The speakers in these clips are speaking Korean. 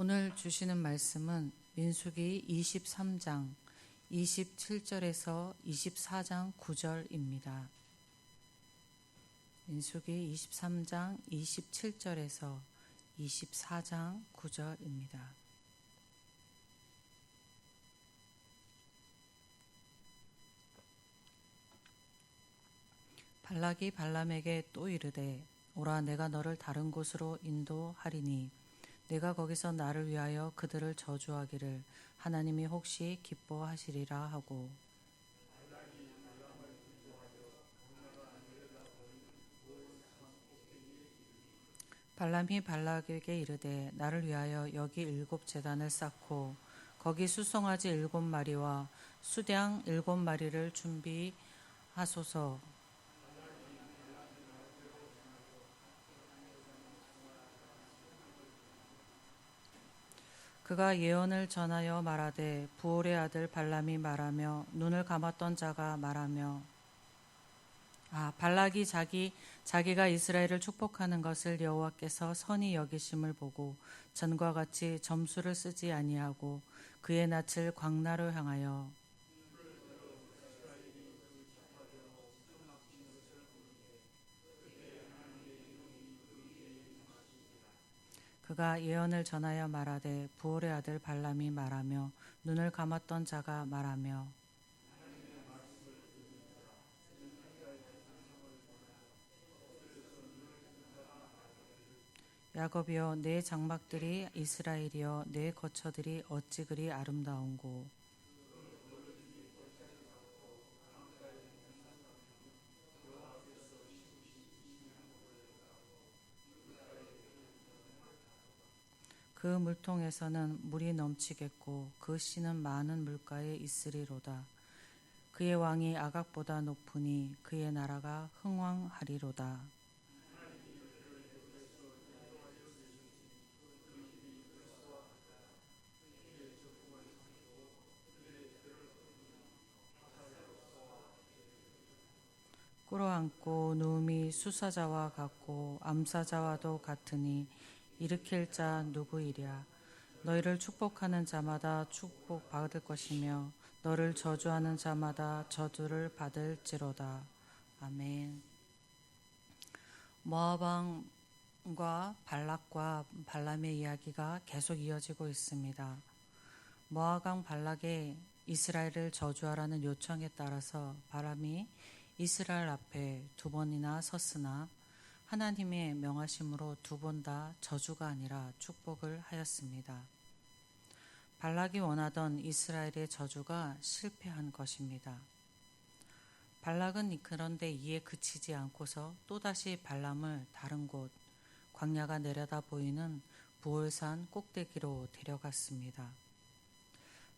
오늘 주시는 말씀은 민수기 23장 27절에서 24장 9절입니다. 민수기 23장 27절에서 24장 9절입니다. 발락이 발람에게 또 이르되 오라 내가 너를 다른 곳으로 인도하리니 내가 거기서 나를 위하여 그들을 저주하기를 하나님이 혹시 기뻐하시리라 하고 발람이 발락에게 이르되 나를 위하여 여기 일곱 재단을 쌓고 거기 수송아지 일곱 마리와 수량 일곱 마리를 준비하소서 그가 예언을 전하여 말하되 부올의 아들 발람이 말하며 눈을 감았던 자가 말하며 아 발락이 자기 자기가 이스라엘을 축복하는 것을 여호와께서 선히 여기심을 보고 전과 같이 점수를 쓰지 아니하고 그의 낯을 광나로 향하여 그가 예언을 전하여 말하되 부올의 아들 발람이 말하며 눈을 감았던 자가 말하며 야곱이여 내 장막들이 이스라엘이여 내 거처들이 어찌 그리 아름다운고 그 물통에서는 물이 넘치겠고 그 씨는 많은 물가에 있으리로다. 그의 왕이 아각보다 높으니 그의 나라가 흥왕하리로다. 꿇어앉고 누움이 수사자와 같고 암사자와도 같으니 일으킬 자 누구이랴? 너희를 축복하는 자마다 축복 받을 것이며 너를 저주하는 자마다 저주를 받을지로다. 아멘. 모아방과 발락과 발람의 이야기가 계속 이어지고 있습니다. 모아강 발락의 이스라엘을 저주하라는 요청에 따라서 바람이 이스라엘 앞에 두 번이나 섰으나 하나님의 명하심으로 두 번 다 저주가 아니라 축복을 하였습니다. 발락이 원하던 이스라엘의 저주가 실패한 것입니다. 발락은 그런데 이에 그치지 않고서 또다시 발람을 다른 곳, 광야가 내려다 보이는 부올산 꼭대기로 데려갔습니다.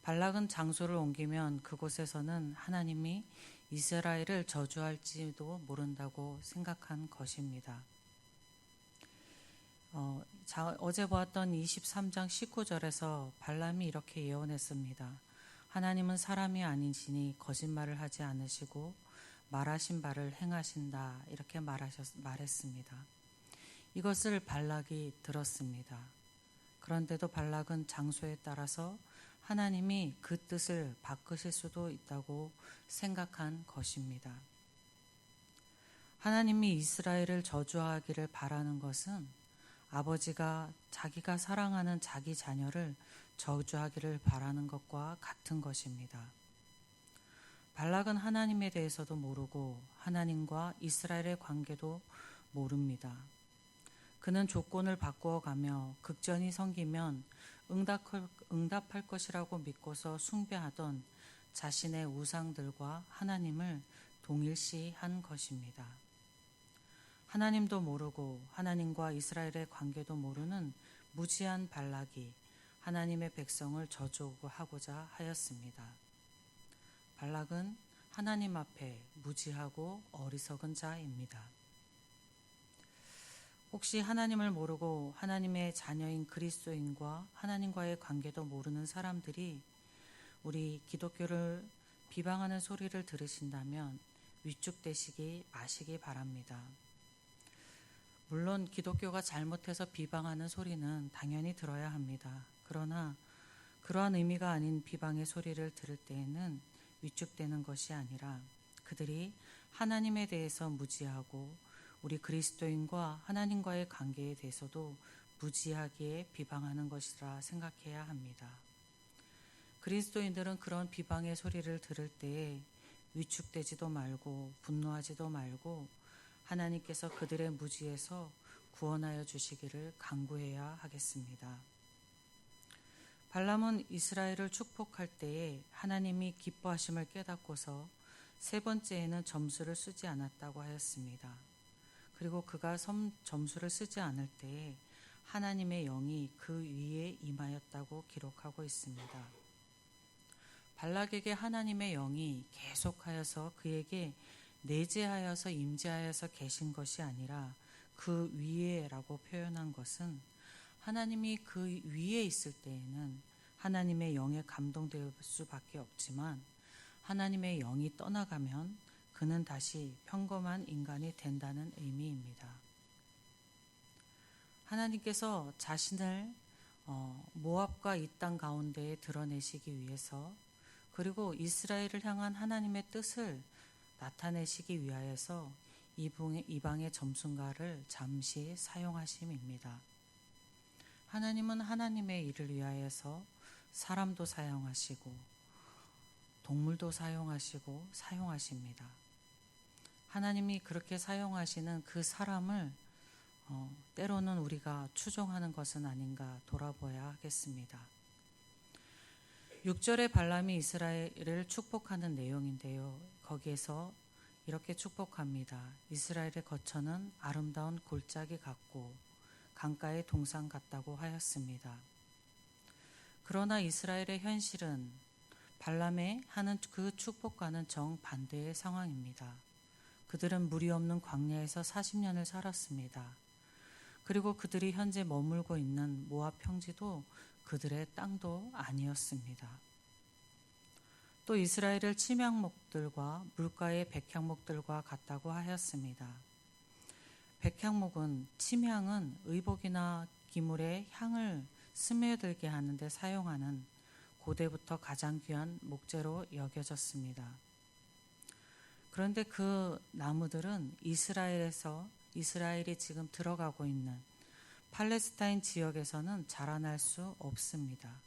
발락은 장소를 옮기면 그곳에서는 하나님이 이스라엘을 저주할지도 모른다고 생각한 것입니다. 어, 자, 어제 보았던 23장 19절에서 발람이 이렇게 예언했습니다. 하나님은 사람이 아니시니 거짓말을 하지 않으시고 말하신 바를 행하신다 이렇게 말하셨, 말했습니다. 이것을 발락이 들었습니다. 그런데도 발락은 장소에 따라서 하나님이 그 뜻을 바꾸실 수도 있다고 생각한 것입니다. 하나님이 이스라엘을 저주하기를 바라는 것은 아버지가 자기가 사랑하는 자기 자녀를 저주하기를 바라는 것과 같은 것입니다. 발락은 하나님에 대해서도 모르고 하나님과 이스라엘의 관계도 모릅니다. 그는 조건을 바꾸어 가며 극전이 생기면 응답할, 것이라고 믿고서 숭배하던 자신의 우상들과 하나님을 동일시한 것입니다. 하나님도 모르고 하나님과 이스라엘의 관계도 모르는 무지한 발락이 하나님의 백성을 저주하고자 하였습니다. 발락은 하나님 앞에 무지하고 어리석은 자입니다. 혹시 하나님을 모르고 하나님의 자녀인 그리스도인과 하나님과의 관계도 모르는 사람들이 우리 기독교를 비방하는 소리를 들으신다면 위축되시기 마시기 바랍니다. 물론 기독교가 잘못해서 비방하는 소리는 당연히 들어야 합니다. 그러나 그러한 의미가 아닌 비방의 소리를 들을 때에는 위축되는 것이 아니라 그들이 하나님에 대해서 무지하고 우리 그리스도인과 하나님과의 관계에 대해서도 무지하게 비방하는 것이라 생각해야 합니다. 그리스도인들은 그런 비방의 소리를 들을 때에 위축되지도 말고 분노하지도 말고 하나님께서 그들의 무지에서 구원하여 주시기를 간구해야 하겠습니다. 발람은 이스라엘을 축복할 때에 하나님이 기뻐하심을 깨닫고서 세 번째에는 점수를 쓰지 않았다고 하였습니다. 그리고 그가 점수를 쓰지 않을 때에 하나님의 영이 그 위에 임하였다고 기록하고 있습니다. 발락에게 하나님의 영이 계속하여서 그에게 내재하여서 임재하여서 계신 것이 아니라 그 위에라고 표현한 것은 하나님이 그 위에 있을 때에는 하나님의 영에 감동될 수밖에 없지만 하나님의 영이 떠나가면 그는 다시 평범한 인간이 된다는 의미입니다. 하나님께서 자신을 어, 모압과 이 땅 가운데에 드러내시기 위해서 그리고 이스라엘을 향한 하나님의 뜻을 나타내시기 위하여서 이방의 점순가를 잠시 사용하심입니다. 하나님은 하나님의 일을 위하여서 사람도 사용하시고 동물도 사용하시고 사용하십니다. 하나님이 그렇게 사용하시는 그 사람을 어, 때로는 우리가 추종하는 것은 아닌가 돌아보아야 하겠습니다. 6절의 발람이 이스라엘을 축복하는 내용인데요. 거기에서 이렇게 축복합니다. 이스라엘의 거처는 아름다운 골짜기 같고 강가의 동상 같다고 하였습니다. 그러나 이스라엘의 현실은 발람의 하는 그 축복과는 정반대의 상황입니다. 그들은 물이 없는 광야에서 40년을 살았습니다. 그리고 그들이 현재 머물고 있는 모압 평지도 그들의 땅도 아니었습니다. 또 이스라엘을 침향목들과 물가의 백향목들과 같다고 하였습니다. 백향목은 침향은 의복이나 기물의 향을 스며들게 하는데 사용하는 고대부터 가장 귀한 목재로 여겨졌습니다. 그런데 그 나무들은 이스라엘에서 이스라엘이 지금 들어가고 있는 팔레스타인 지역에서는 자라날 수 없습니다.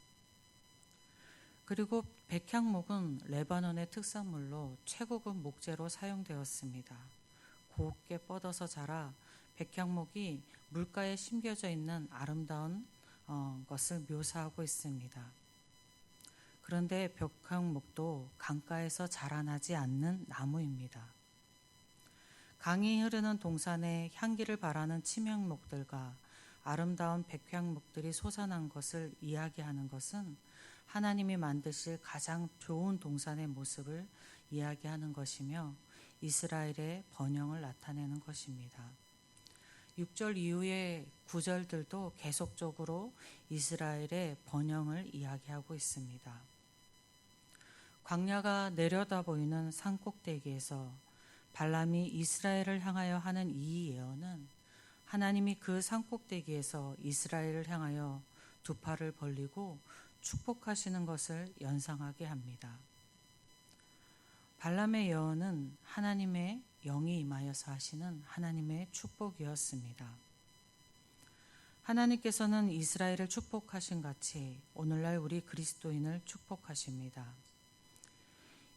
그리고 백향목은 레바논의 특산물로 최고급 목재로 사용되었습니다. 곱게 뻗어서 자라 백향목이 물가에 심겨져 있는 아름다운 어, 것을 묘사하고 있습니다. 그런데 벽향목도 강가에서 자라나지 않는 나무입니다. 강이 흐르는 동산에 향기를 바라는 침향목들과 아름다운 백향목들이 솟아난 것을 이야기하는 것은 하나님이 만드실 가장 좋은 동산의 모습을 이야기하는 것이며 이스라엘의 번영을 나타내는 것입니다. 6절 이후의 구절들도 계속적으로 이스라엘의 번영을 이야기하고 있습니다. 광야가 내려다 보이는 산 꼭대기에서 발람이 이스라엘을 향하여 하는 이 예언은 하나님이 그 산 꼭대기에서 이스라엘을 향하여 두 팔을 벌리고 축복하시는 것을 연상하게 합니다. 발람의 예언은 하나님의 영이 임하여서 하시는 하나님의 축복이었습니다. 하나님께서는 이스라엘을 축복하신 같이 오늘날 우리 그리스도인을 축복하십니다.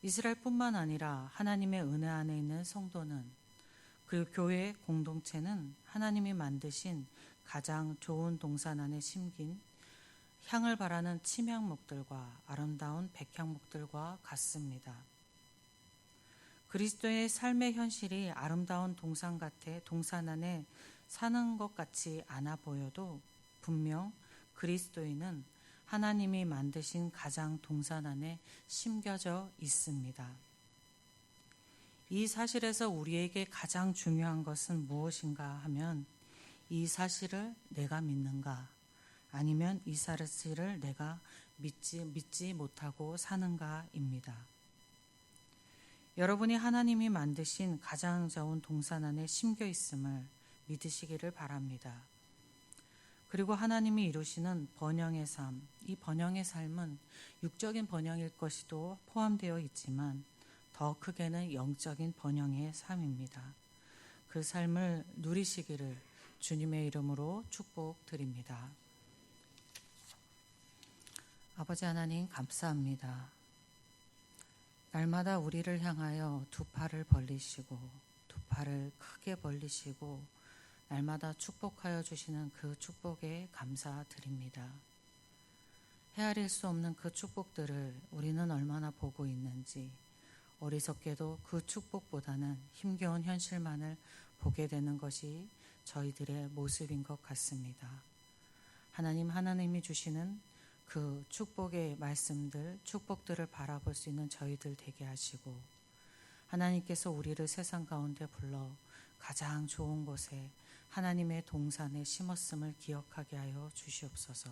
이스라엘뿐만 아니라 하나님의 은혜 안에 있는 성도는 그리고 교회 공동체는 하나님이 만드신 가장 좋은 동산 안에 심긴 향을 바라는 침향목들과 아름다운 백향목들과 같습니다. 그리스도의 삶의 현실이 아름다운 동산 같아 동산 안에 사는 것 같이 않아 보여도 분명 그리스도인은 하나님이 만드신 가장 동산 안에 심겨져 있습니다. 이 사실에서 우리에게 가장 중요한 것은 무엇인가 하면 이 사실을 내가 믿는가 아니면 이 사실을 내가 믿지, 믿지 못하고 사는가입니다. 여러분이 하나님이 만드신 가장 좋은 동산 안에 심겨 있음을 믿으시기를 바랍니다. 그리고 하나님이 이루시는 번영의 삶, 이 번영의 삶은 육적인 번영일 것이도 포함되어 있지만 더 크게는 영적인 번영의 삶입니다. 그 삶을 누리시기를 주님의 이름으로 축복드립니다. 아버지 하나님 감사합니다. 날마다 우리를 향하여 두 팔을 벌리시고 두 팔을 크게 벌리시고 날마다 축복하여 주시는 그 축복에 감사드립니다. 헤아릴 수 없는 그 축복들을 우리는 얼마나 보고 있는지 어리석게도 그 축복보다는 힘겨운 현실만을 보게 되는 것이 저희들의 모습인 것 같습니다. 하나님 하나님이 주시는 그 축복의 말씀들, 축복들을 바라볼 수 있는 저희들 되게 하시고 하나님께서 우리를 세상 가운데 불러 가장 좋은 곳에 하나님의 동산에 심었음을 기억하게 하여 주시옵소서.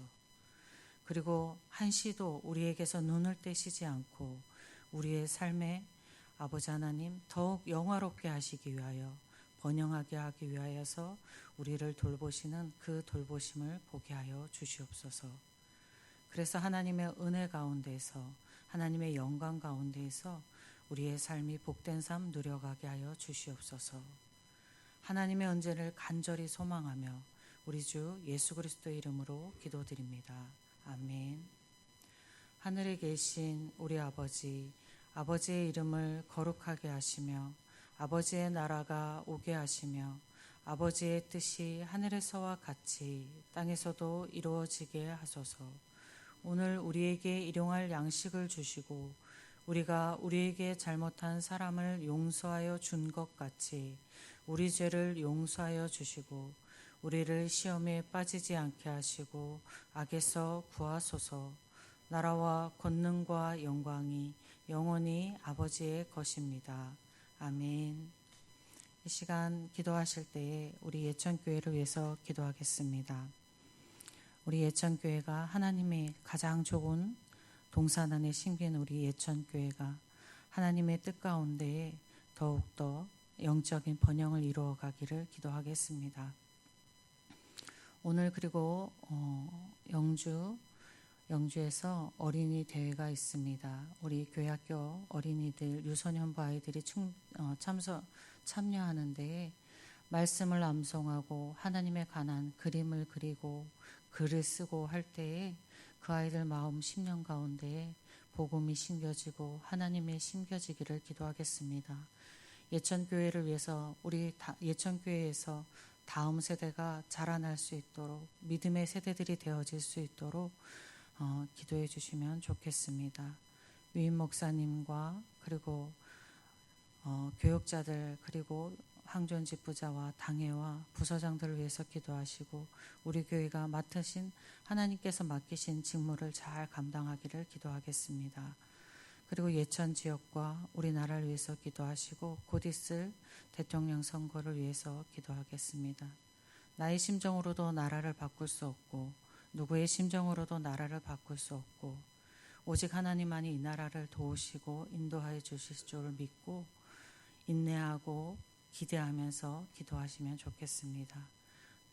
그리고 한시도 우리에게서 눈을 떼시지 않고 우리의 삶에 아버지 하나님 더욱 영화롭게 하시기 위하여 번영하게 하기 위하여서 우리를 돌보시는 그 돌보심을 보게 하여 주시옵소서. 그래서 하나님의 은혜 가운데서 하나님의 영광 가운데에서 우리의 삶이 복된 삶 누려가게 하여 주시옵소서. 하나님의 은혜를 간절히 소망하며 우리 주 예수 그리스도 이름으로 기도드립니다. 아멘. 하늘에 계신 우리 아버지, 아버지의 이름을 거룩하게 하시며 아버지의 나라가 오게 하시며 아버지의 뜻이 하늘에서와 같이 땅에서도 이루어지게 하소서. 오늘 우리에게 일용할 양식을 주시고 우리가 우리에게 잘못한 사람을 용서하여 준 것 같이 우리 죄를 용서하여 주시고 우리를 시험에 빠지지 않게 하시고 악에서 구하소서 나라와 권능과 영광이 영원히 아버지의 것입니다. 아멘. 이 시간 기도하실 때에 우리 예천교회를 위해서 기도하겠습니다. 우리 예천교회가 하나님의 가장 좋은 동산 안에 심긴 우리 예천교회가 하나님의 뜻 가운데 더욱더 영적인 번영을 이루어 가기를 기도하겠습니다. 오늘 그리고 어, 영주 영주에서 어린이 대회가 있습니다. 우리 교회학교 어린이들 유소년부 아이들이 충, 어, 참석 참여하는데 말씀을 암송하고 하나님에 관한 그림을 그리고 글을 쓰고 할 때에 그 아이들 마음 심령 가운데 복음이 심겨지고 하나님의 심겨지기를 기도하겠습니다. 예천교회를 위해서 우리 예천교회에서 다음 세대가 자라날 수 있도록 믿음의 세대들이 되어질 수 있도록 어, 기도해 주시면 좋겠습니다. 위임 목사님과 그리고 어, 교육자들 그리고 항존 집부자와 당회와 부서장들을 위해서 기도하시고 우리 교회가 맡으신 하나님께서 맡기신 직무를 잘 감당하기를 기도하겠습니다. 그리고 예천 지역과 우리나라를 위해서 기도하시고 곧 있을 대통령 선거를 위해서 기도하겠습니다. 나의 심정으로도 나라를 바꿀 수 없고 누구의 심정으로도 나라를 바꿀 수 없고 오직 하나님만이 이 나라를 도우시고 인도하여 주실 줄 믿고 인내하고 기대하면서 기도하시면 좋겠습니다.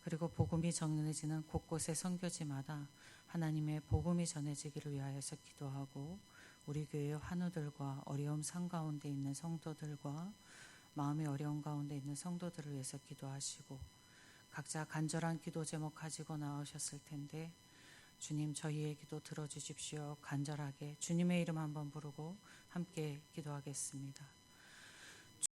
그리고 복음이 전해지는 곳곳의 선교지마다 하나님의 복음이 전해지기를 위하여서 기도하고 우리 교회 환우들과 어려움 상 가운데 있는 성도들과 마음의 어려움 가운데 있는 성도들을 위해서 기도하시고 각자 간절한 기도 제목 가지고 나오셨을 텐데 주님 저희의 기도 들어주십시오. 간절하게 주님의 이름 한번 부르고 함께 기도하겠습니다.